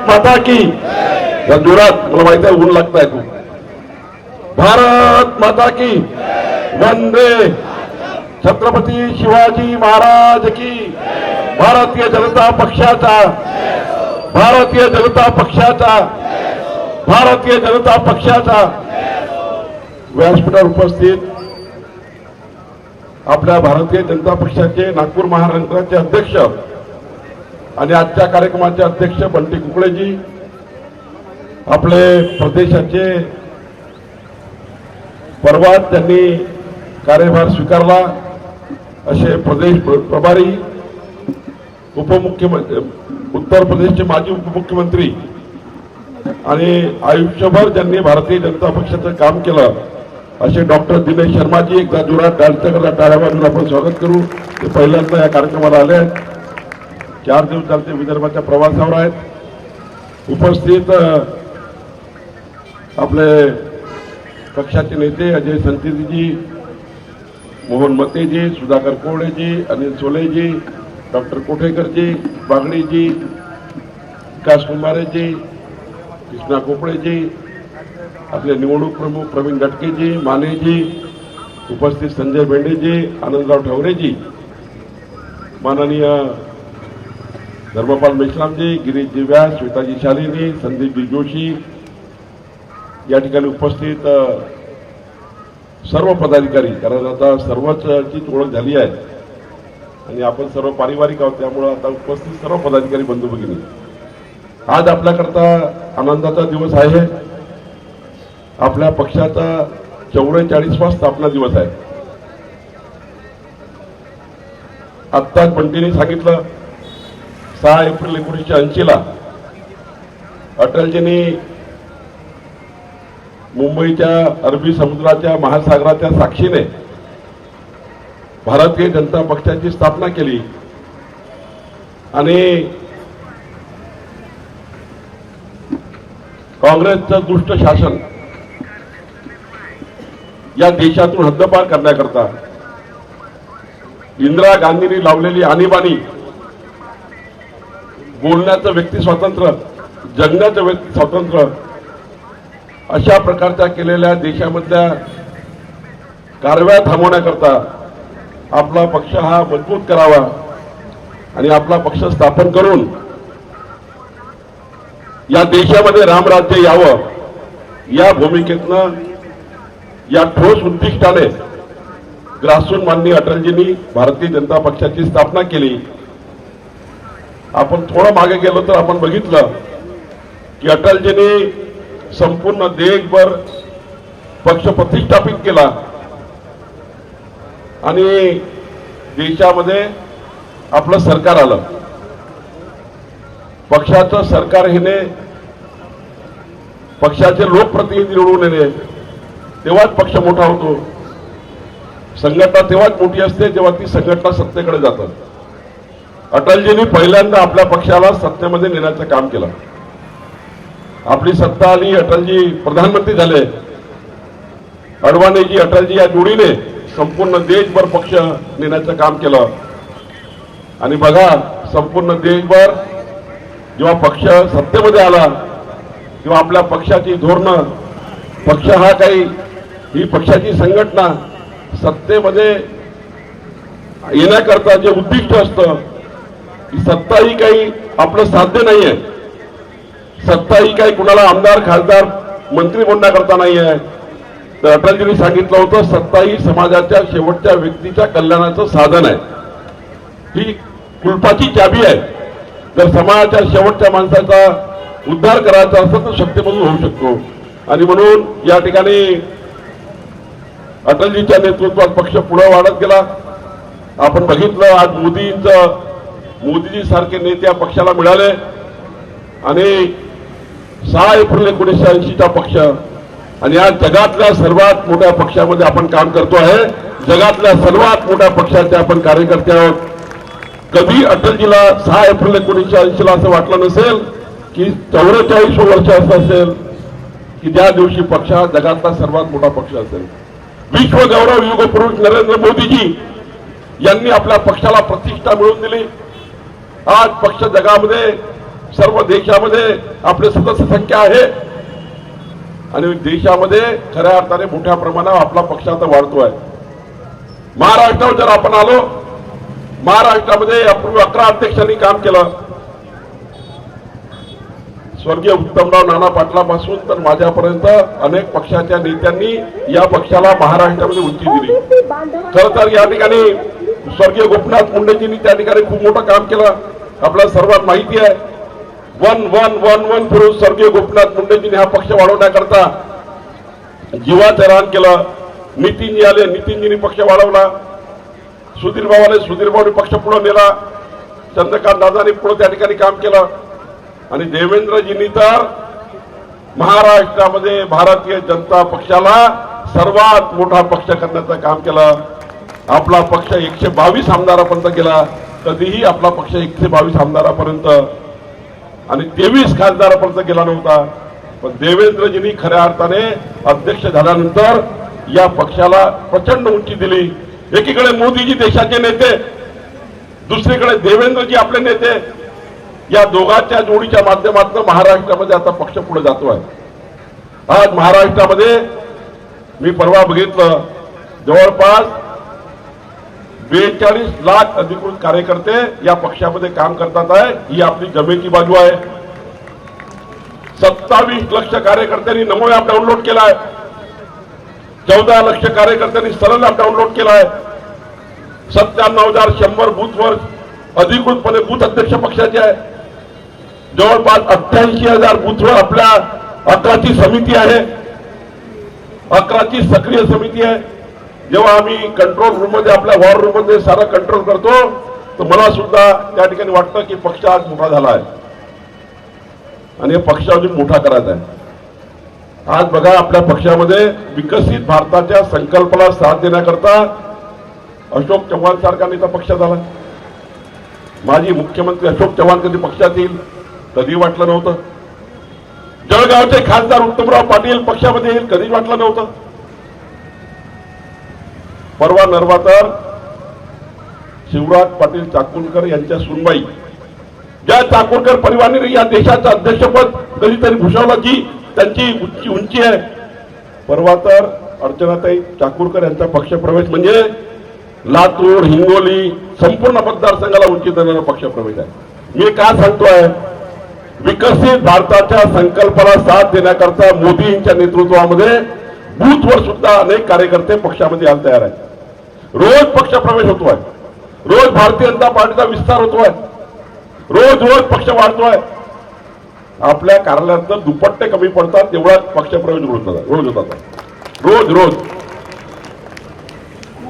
भारत माता की। या जोरात मला माहिती आहे ऊन लागताय तू भारत माता की। वंदे। छत्रपती शिवाजी महाराज की। भारतीय जनता पक्षाचा। भारतीय जनता पक्षाचा। भारतीय जनता पक्षाचा। व्यासपीठावर उपस्थित। आपल्या भारतीय जनता पक्षाचे नागपूर महाराष्ट्राचे अध्यक्ष आणि आजच्या कार्यक्रमाचे अध्यक्ष बंटी कुकळेजी आपले प्रदेशाचे परवात त्यांनी कार्यभार स्वीकारला असे प्रदेश प्रभारी उपमुख्यमंत्री उत्तर प्रदेशचे माजी उपमुख्यमंत्री आणि आयुष्यभर ज्यांनी भारतीय जनता पक्षाचं काम केलं असे डॉक्टर दिनेश शर्माजी एकदा जोरात डालचकरला टाळ्या आपण स्वागत करू. ते पहिल्यांदा या कार्यक्रमाला आले आहेत. चार दिवस झाले ते विदर्भाच्या प्रवासावर आहेत. उपस्थित आपले पक्षाचे नेते अजय संतीजी मोहन मतेजी सुधाकर कोळेजी अनिल सोलेजी डॉक्टर कोठेकरजी बागडीजी विकास कुंभारेजी कृष्णा कोपळेजी आपले निवडणूक प्रमुख प्रवीण घटकेजी मानेजी उपस्थित संजय बेंडेजी आनंदराव ठवरेजी. माननीय धर्मपाल मेश्रामजी गिरीश दिव्या श्वेताजी शालिनी संदीपजी जोशी या ठिकाणी उपस्थित सर्व पदाधिकारी कारण आता सर्वच ओळख झाली आहे. आणि आपण सर्व पारिवारिक आहोत त्यामुळं आता उपस्थित सर्व पदाधिकारी बंधू भगिनी. आज आपल्याकरता आनंदाचा दिवस आहे. आपल्या पक्षाचा चौवेचाळीसवा स्थापना दिवस आहे. आत्ताच बंटीने सांगितलं सहा एप्रिल एकोणीसशे ऐंशीला अटलजींनी मुंबईच्या अरबी समुद्राच्या महासागराच्या साक्षीने भारतीय जनता पक्षाची स्थापना केली. आणि काँग्रेसचं दुष्ट शासन या देशातून हद्दपार करण्याकरता इंदिरा गांधींनी लावलेली आणीबाणी बोलण्याचं व्यक्ती स्वातंत्र्य जगण्याचं व्यक्ती स्वातंत्र्य अशा प्रकारच्या केलेल्या देशामधल्या कारव्या थांबवण्याकरता आपला पक्ष हा मजबूत करावा आणि आपला पक्ष स्थापन करून या देशामध्ये रामराज्य यावं या भूमिकेतनं या ठोस उद्दिष्टाने ग्रासून माननीय अटलजींनी भारतीय जनता पक्षाची स्थापना केली. आपण थोडं मागे गेलो तर आपण बघितलं की अटलजींनी संपूर्ण देशभर पक्ष प्रतिष्ठापित केला. आणि देशामध्ये आपलं सरकार आलं. पक्षाचं सरकार हिने पक्षाचे लोकप्रतिनिधी निवडून येणे तेव्हाच पक्ष मोठा होतो. संघटना तेव्हाच मोठी असते जेव्हा ती संघटना सत्तेकडे जातात. अटलजींनी पहिल्यांदा आपल्या पक्षाला सत्तेमध्ये नेण्याचं काम केलं. आपली सत्ता आली अटलजी प्रधानमंत्री झाले. अडवाणीजी अटलजी या जोडीने संपूर्ण देशभर पक्ष नेण्याचं काम केलं. आणि बघा संपूर्ण देशभर जेव्हा पक्ष सत्तेमध्ये आला तेव्हा आपल्या पक्षाची धोरणं पक्ष हा काही ही पक्षाची संघटना सत्तेमध्ये येण्याकरता जे उद्दिष्ट असतं सत्ता ही काही आपलं साध्य नाहीये. सत्ता ही काही कुणाला आमदार खासदार मंत्री बनण्याकरता नाही आहे तर अटलजींनी सांगितलं होतं सत्ता ही समाजाच्या शेवटच्या व्यक्तीच्या कल्याणाचं साधन आहे. ही कुलपाची चाबी आहे. जर समाजाच्या शेवटच्या माणसाचा उद्धार करायचा असेल तर शक्तीमधून होऊ शकतो. आणि म्हणून या ठिकाणी अटलजीच्या नेतृत्वात पक्ष पुढे वाढत गेला. आपण बघितलं आज मोदींचं मोदीजी सारखे नेते या पक्षाला मिळाले. आणि सहा एप्रिल एकोणीसशे ऐंशीचा पक्ष. आणि या जगातल्या सर्वात मोठ्या पक्षामध्ये आपण काम करतो आहे. जगातल्या सर्वात मोठ्या पक्षाचे आपण कार्यकर्ते आहोत. कधी अटलजीला सहा एप्रिल एकोणीसशे ऐंशीला असं वाटलं नसेल की चौवेचाळीस वर्ष असं असेल की ज्या दिवशी पक्ष हा जगातला सर्वात मोठा पक्ष असेल. विश्व गौरव नरेंद्र मोदीजी यांनी आपल्या पक्षाला प्रतिष्ठा मिळवून दिली. आज पक्ष जगामध्ये सर्व देशामध्ये आपले सदस्य संख्या आहे. आणि देशामध्ये खऱ्या अर्थाने मोठ्या प्रमाणावर आपला पक्ष आता वाढतोय. महाराष्ट्रावर जर आपण आलो महाराष्ट्रामध्ये यापूर्वी अकरा अध्यक्षांनी काम केलं. स्वर्गीय उत्तमराव नाना पाटलापासून तर माझ्यापर्यंत अनेक पक्षाच्या नेत्यांनी या पक्षाला महाराष्ट्रामध्ये उंची दिली. खर तर या ठिकाणी स्वर्गीय गोपीनाथ मुंडेजींनी त्या ठिकाणी खूप मोठं काम केलं. आपल्याला सर्वात माहिती आहे वन वन वन वन फिरून स्वर्गीय गोपीनाथ मुंडेजींनी हा पक्ष वाढवण्याकरता जीवाचं रान केलं. नितीनजी आले नितीनजींनी पक्ष वाढवला. सुधीर भाऊ आले सुधीर पक्ष पुढे नेला. चंद्रकांत दादानी पुढे त्या ठिकाणी काम केलं. आणि देवेंद्रजींनी तर महाराष्ट्रामध्ये भारतीय जनता पक्षाला सर्वात मोठा पक्ष करण्याचं काम केलं. आपला पक्ष एकशे बावीस आमदारापर्यंत गेला कधीही आपला पक्ष एकशे बावीस आमदारापर्यंत आणि तेवीस खासदारापर्यंत गेला नव्हता. पण देवेंद्रजींनी खऱ्या अर्थाने अध्यक्ष झाल्यानंतर या पक्षाला प्रचंड उंची दिली. एकीकडे मोदीजी देशाचे नेते दुसरीकडे देवेंद्रजी आपले नेते. या दोघांच्या जोडीच्या माध्यमातून महाराष्ट्रामध्ये आता पक्ष पुढे जातो आहे आज महाराष्ट्रामध्ये मी परवा बघितलं जवळपास बेचाळीस लाख अधिकृत कार्यकर्ते या पक्षामध्ये काम करतात आहे. ही आपली जमेची बाजू आहे. सत्तावीस लक्ष कार्यकर्त्यांनी नमो ॲप डाउनलोड केला आहे. चौदा लक्ष कार्यकर्त्यांनी सरळ ॲप डाउनलोड केला आहे. सत्त्याण्णव हजार शंभर बूथवर अधिकृतपणे बूथ अध्यक्ष पक्षाचे आहे. जवळपास अठ्ठ्याऐंशी हजार बूथवर आपल्या अकराची समिती आहे. अकराची सक्रिय समिती आहे. जेव्हा आम्ही कंट्रोल रूममध्ये आपल्या वॉर रूममध्ये सारा कंट्रोल करतो तर मला सुद्धा त्या ठिकाणी वाटतं की पक्ष आज मोठा झाला आहे. आणि हे पक्ष अजून मोठा करायचा आहे. आज बघा आपल्या पक्षामध्ये विकसित भारताच्या संकल्पाला साथ देण्याकरता अशोक चव्हाण सारखा नेता पक्षात आला माजी मुख्यमंत्री अशोक चव्हाण कधी पक्षात येईल कधी वाटलं नव्हतं. जळगावचे खासदार उत्तमराव पाटील पक्षामध्ये येईल कधीच वाटलं नव्हतं. परवा नरवा तर शिवराज पाटील चाकूरकर यांच्या सुनबाई ज्या चाकूरकर परिवाराने या देशाचं अध्यक्षपद कधीतरी भूषवलं की त्यांची उंची उंची आहे. परवा तर अर्चनाताई चाकूरकर यांचा पक्षप्रवेश म्हणजे लातूर हिंगोली संपूर्ण मतदारसंघाला उंची देणारा पक्षप्रवेश आहे. मी का सांगतोय? विकसित भारताच्या संकल्पाला साथ देण्याकरता मोदींच्या नेतृत्वामध्ये बूथवर सुद्धा अनेक कार्यकर्ते पक्षामध्ये यायला तयार आहेत. रोज पक्ष प्रवेश होतो होतोय. रोज भारतीय जनता पार्टीचा विस्तार होतोय. रोज रोज पक्ष वाढतोय. आपल्या कार्यालयात दुपट्टे कमी पडतात तेवढा पक्षप्रवेश रोज होतात रोज होतात. रोज रोज.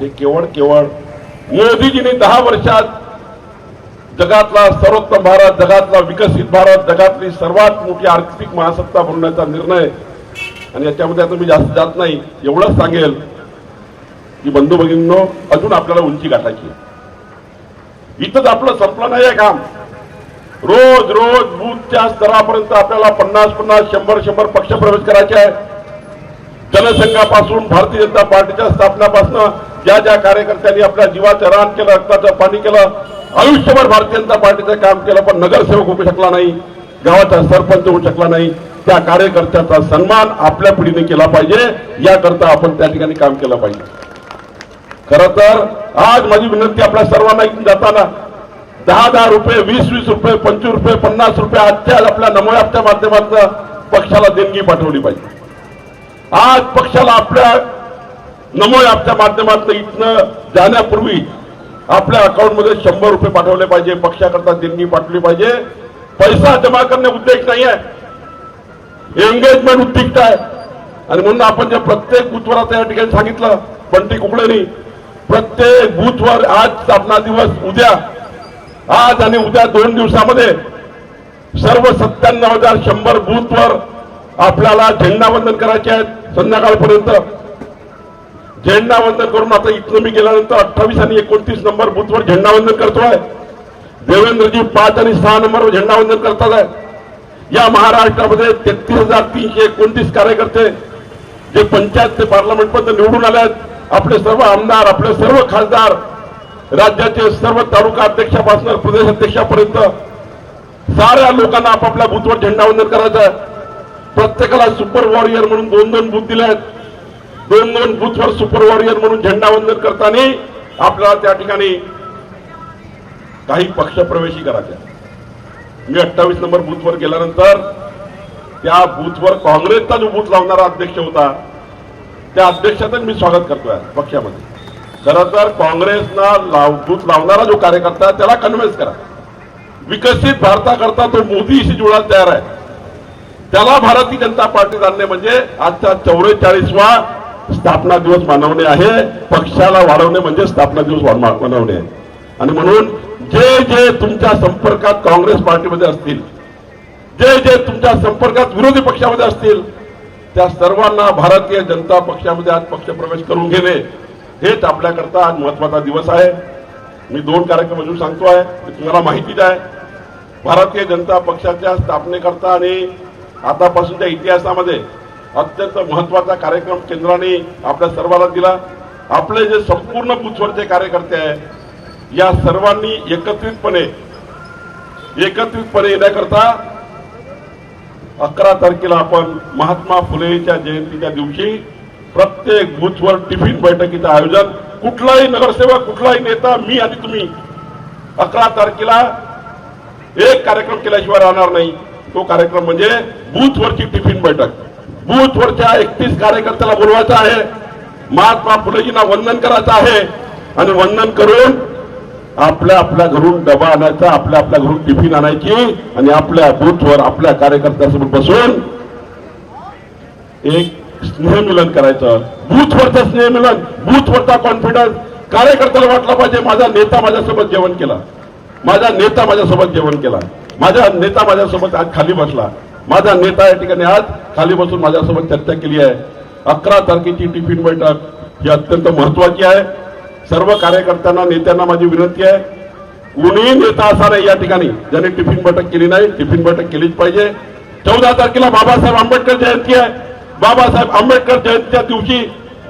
हे केवळ केवळ मोदीजींनी दहा वर्षात जगातला सर्वोत्तम भारत जगातला विकसित भारत जगातली सर्वात मोठी आर्थिक महासत्ता बनवण्याचा निर्णय आणि याच्यामध्ये आता मी जास्त जात नाही एवढंच सांगेल. की बंधू भगिनींनो अजून आपल्याला उंची गाठायची इथंच आपलं संपलं नाही आहे काम. रोज रोज बूथच्या स्तरापर्यंत आपल्याला पन्नास पन्नास शंभर शंभर पक्ष प्रवेश करायचे आहे जनसंघापासून भारतीय जनता पार्टीच्या स्थापनापासून ज्या ज्या कार्यकर्त्यांनी आपल्या जीवाचं रान केलं रक्ताचं पाणी केलं आयुष्यभर भारतीय जनता पार्टीचं काम केलं पण नगरसेवक होऊ शकला नाही गावाचा सरपंच होऊ शकला नाही त्या कार्यकर्त्याचा सन्मान आपल्या पिढीने केला पाहिजे. याकरता आपण त्या ठिकाणी काम केलं पाहिजे. खर तर आज माझी विनंती आपल्या सर्वांना इथून जाताना दहा दहा रुपये वीस वीस रुपये पंचवीस रुपये पन्नास रुपये आजच्या आज आपल्या नमो आपल्या माध्यमातून पक्षाला देणगी पाठवली पाहिजे. आज पक्षाला आपल्या नमो आपल्या माध्यमातून इथनं जाण्यापूर्वी आपल्या अकाउंटमध्ये शंभर रुपये पाठवले पाहिजे पक्षाकरता देणगी पाठवली पाहिजे. पैसा जमा करणे उद्देश नाही आहे. एंगेजमेंट उद्दिष्ट आहे. आणि म्हणून आपण जे प्रत्येक बूथवर या ठिकाणी सांगितलं बंटी कुकडेनी प्रत्येक बूथवर आज स्थापना दिवस उद्या आज आणि उद्या दोन दिवसामध्ये सर्व सत्त्याण्णव हजार शंभर बूथवर आपल्याला झेंडावंदन करायचे आहेत. संध्याकाळपर्यंत झेंडावंदन करून आता इथनं मी गेल्यानंतर अठ्ठावीस आणि एकोणतीस नंबर बूथवर झेंडावंदन करतोय. देवेंद्रजी पाच आणि सहा नंबरवर झेंडावंदन करतात आहे. या महाराष्ट्रामध्ये तेहतीस हजार तीनशे एकोणतीस कार्यकर्ते जे पंचायत ते पार्लमेंटपर्यंत निवडून आले आहेत. आपले सर्व आमदार आपले सर्व खासदार राज्याचे सर्व तालुका अध्यक्षापासून प्रदेश अध्यक्षापर्यंत साऱ्या लोकांना आपापल्या बूथवर झेंडावंदन करायचं प्रत्येकाला सुपर वॉरियर म्हणून दोन दोन बूथ दिले आहेत. दोन दोन बूथवर सुपर वॉरियर म्हणून झेंडावंदन करताना आपल्याला त्या ठिकाणी काही पक्षप्रवेशी करायच्या मी अठ्ठावीस नंबर बूथवर गेल्यानंतर त्या बूथवर काँग्रेसचा जो बूथ लावणारा अध्यक्ष होता त्या अध्यक्षाचं मी स्वागत करतोय पक्षामध्ये. खरं तर काँग्रेसना लाव बूथ लावणारा जो कार्यकर्ता आहे, त्याला कन्व्हिन्स करा. विकसित भारताकरता तो मोदीशी जुळायला तयार आहे. त्याला भारतीय जनता पार्टीत आणणे म्हणजे आजचा चौवेचाळीसवा स्थापना दिवस मानवणे आहे. पक्षाला वाढवणे म्हणजे स्थापना दिवस मानवणे आहे. आणि म्हणून जे जे तुमच्या संपर्कात काँग्रेस पार्टीमध्ये असतील जे जे तुमच्या संपर्कात विरोधी पक्षामध्ये असतील त्या सर्वांना भारतीय जनता पक्षामध्ये आज पक्षप्रवेश करून घेणे हेच आपल्याकरता आज महत्त्वाचा दिवस आहे. मी दोन कार्यक्रम अजून सांगतो आहे ते तुम्हाला माहितीच आहे. भारतीय जनता पक्षाच्या स्थापनेकरता आणि आतापासूनच्या इतिहासामध्ये अत्यंत महत्त्वाचा कार्यक्रम केंद्राने आपल्या सर्वांना दिला. आपले जे संपूर्ण बुथवरचे कार्यकर्ते आहे या सर्वांनी एकत्रितपणे एकत्रितपणे येण्याकरता अकरा तारखेला आपण महात्मा फुलेच्या जयंतीच्या दिवशी प्रत्येक बुथवर टिफिन बैठकीचं आयोजन. कुठलाही नगरसेवक कुठलाही नेता मी आणि तुम्ही अकरा तारखेला एक कार्यक्रम केल्याशिवाय राहणार नाही. तो कार्यक्रम म्हणजे बूथवरची टिफिन बैठक. बूथवरच्या एकतीस कार्यकर्त्याला बोलवायचं आहे. महात्मा फुलेजींना वंदन करायचं आहे. आणि वंदन करून आपल्या आपल्या घरून डबा आणायचा आपल्या आपल्या घरून टिफिन आणायची आणि आपल्या बूथवर आपल्या कार्यकर्त्यासोबत बसून एक स्नेहमिलन करायचं. बूथवरचं स्नेहमिलन बूथवरचा कॉन्फिडन्स कार्यकर्त्याला वाटला पाहिजे माझा नेता माझ्यासोबत जेवण केला. माझा नेता माझ्यासोबत जेवण केला. माझा नेता माझ्यासोबत आज खाली बसला. माझा नेता या ठिकाणी आज खाली बसून माझ्यासोबत चर्चा केली आहे. अकरा तारखेची टिफिन बैठक ही अत्यंत महत्वाची आहे. सर्व कार्यकर्त्यांना नेत्यांना माझी विनंती आहे. कुणीही नेता असा नाही या ठिकाणी ज्याने टिफिन बैठक केली नाही. टिफिन बैठक केलीच पाहिजे. चौदा तारखेला बाबासाहेब आंबेडकर जयंती आहे. बाबासाहेब आंबेडकर जयंतीच्या दिवशी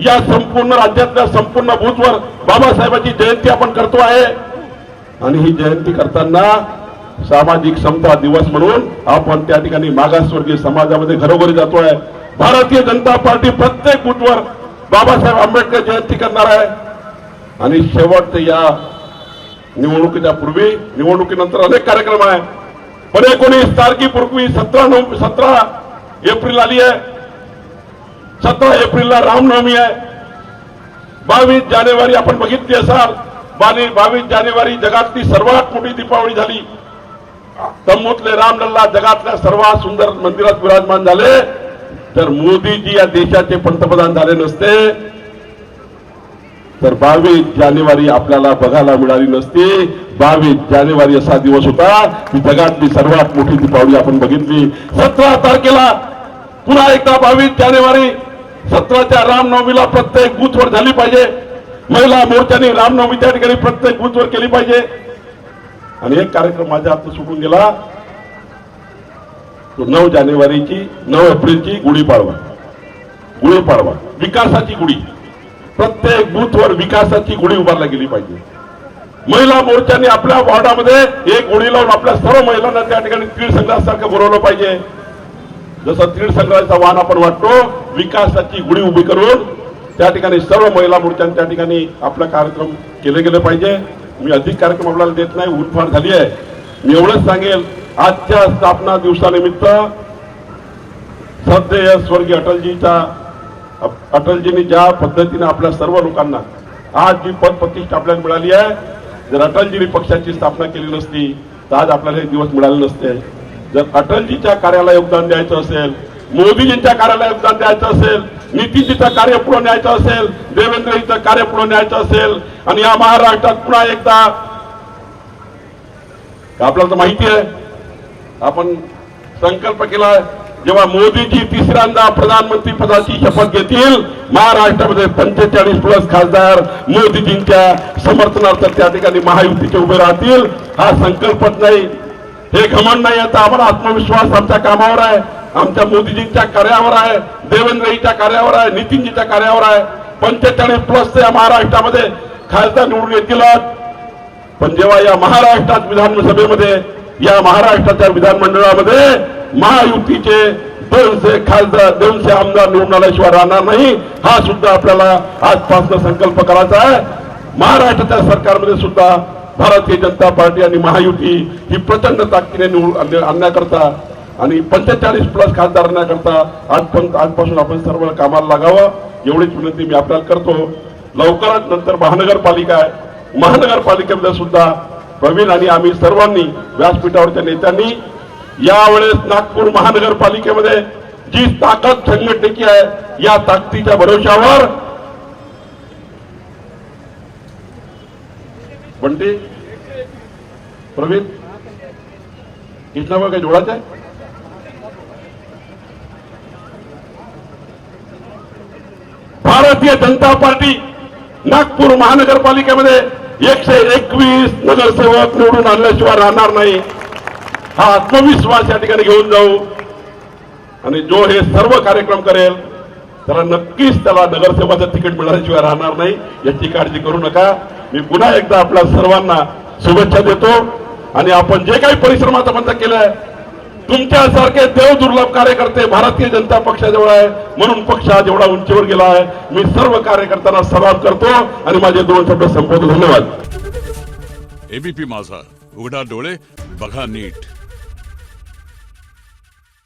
या संपूर्ण राज्यातल्या संपूर्ण बूथवर बाबासाहेबांची जयंती आपण करतो आहे. आणि ही जयंती करताना सामाजिक समता दिवस म्हणून आपण त्या ठिकाणी मागासवर्गीय समाजामध्ये घरोघरी जातोय. भारतीय जनता पार्टी प्रत्येक बूथवर बाबासाहेब आंबेडकर जयंती करणार आहे. आणि शेवटचे या निवडणुकीच्या पूर्वी निवडणुकीनंतर अनेक कार्यक्रम आहे पण एकोणीस तारखेपूर्वी सतरा नोव्हेंबर सतरा एप्रिल आली आहे. सतरा एप्रिलला रामनवमी आहे. बावीस जानेवारी आपण बघितली असाल. बावीस जानेवारी जगातली सर्वात मोठी दीपावली झाली. तंबूतले रामलल्ला जगातल्या सर्वात सुंदर मंदिरात विराजमान झाले. तर मोदीजी या देशाचे पंतप्रधान झाले नसते. तर बावीस जानेवारी आपल्याला बघायला मिळाली नसती. बावीस जानेवारी असा दिवस होता. की जगातली सर्वात मोठी दीपावली आपण बघितली. सतरा तारखेला पुन्हा एकदा बावीस जानेवारी सतराच्या रामनवमीला प्रत्येक बूथवर झाली पाहिजे. महिला मोर्चाने रामनवमी त्या ठिकाणी प्रत्येक बूथवर केली पाहिजे. आणि एक कार्यक्रम माझ्या हात सुटून गेला. तो नऊ जानेवारीची नऊ एप्रिलची गुढीपाडवा. गुढीपाडवा. विकासाची गुढी. प्रत्येक बूथवर विकासाची गुढी उभारला गेली पाहिजे. महिला मोर्चाने आपल्या वॉर्डामध्ये एक गुढी लावून आपल्या सर्व महिलांना त्या ठिकाणी तीळ संग्रहासारखं बोलवलं पाहिजे. जसं तीळ संग्रहाचा वाहन आपण वाटतो विकासाची गुढी उभी करून त्या ठिकाणी सर्व महिला मोर्चाने त्या ठिकाणी आपला कार्यक्रम केले गेले पाहिजे. मी अधिक कार्यक्रम आपल्याला देत नाही उठफाट झाली आहे. मी एवढंच सांगेल आजच्या स्थापना दिवसानिमित्त सद्य स्वर्गीय अटलजीचा अटलजींनी ज्या पद्धतीने आपल्या सर्व लोकांना आज जी पद प्रतिष्ठा आपल्याला मिळाली आहे जर अटलजींनी पक्षाची स्थापना केली नसती तर आज आपल्याला हे दिवस मिळाले नसते. जर अटलजीच्या कार्याला योगदान द्यायचं असेल मोदीजींच्या कार्याला योगदान द्यायचं असेल नितीनजीचं कार्य पुढे न्यायचं असेल देवेंद्रजीचं कार्य पुढे न्यायचं असेल आणि या महाराष्ट्रात पुन्हा एकदा आपल्याला तर माहिती आहे आपण संकल्प केला जेव्हा मोदीजी तिसऱ्यांदा प्रधानमंत्री पदाची शपथ घेतील महाराष्ट्रामध्ये पंचेचाळीस प्लस खासदार मोदीजींच्या समर्थनार्थ त्या ठिकाणी महायुतीचे उभे राहतील हा संकल्पच नाही. हे घमंड नाही आता आम्हाला आत्मविश्वास आमच्या कामावर आहे आमच्या मोदीजींच्या कार्यावर आहे देवेंद्रजीच्या कार्यावर आहे नितीनजीच्या कार्यावर आहे. पंचेचाळीस प्लस या महाराष्ट्रामध्ये खासदार निवडून येतीलच. पण जेव्हा या महाराष्ट्रात विधानसभेमध्ये या महाराष्ट्राच्या विधानमंडळामध्ये महायुतीचे दोनशे खासदार दोनशे आमदार निवडून आल्याशिवाय राहणार नाही. हा सुद्धा आपल्याला आजपासून संकल्प करायचा आहे. महाराष्ट्राच्या सरकारमध्ये सुद्धा भारतीय जनता पार्टी आणि महायुती ही प्रचंड ताकदीने निवडून आणण्याकरता आणि पंचेचाळीस प्लस खासदार आणण्याकरता आजपर्यंत आजपासून आपण सर्व कामाला लागावं. एवढीच विनंती मी आपल्याला करतो. लवकरच नंतर महानगरपालिका आहे. महानगरपालिकेमध्ये सुद्धा प्रवीण आणि आम्ही सर्वांनी व्यासपीठावरच्या नेत्यांनी यावेळेस नागपूर महानगरपालिकेमध्ये जी ताकद संघटनेची आहे या ताकदीच्या भरोशावर ते प्रवीण? कृष्णाबाई काही जोडायचं आहे. भारतीय जनता पार्टी नागपूर महानगरपालिकेमध्ये एकशे एकवीस नगरसेवक निवडून आणल्याशिवाय राहणार नाही. हा आत्मविश्वास या ठिकाणी घेऊन जाऊ. आणि जो हे सर्व कार्यक्रम करेल त्याला नक्कीच त्याला नगरसेवाचं तिकीट मिळाल्याशिवाय राहणार नाही याची काळजी करू नका. मी पुन्हा एकदा आपल्या सर्वांना शुभेच्छा देतो. आणि आपण जे काही परिश्रमाचा बंद केलाय तुमच्यासारखे देवदुर्लभ कार्यकर्ते भारतीय जनता पक्षाजवळ आहे म्हणून पक्ष आज जेवढा उंचीवर गेला आहे. मी सर्व कार्यकर्त्यांना सलाम करतो आणि माझे दोन शब्द संपवतो. धन्यवाद. एबीपी माझा. उघडा डोळे बघा नीट.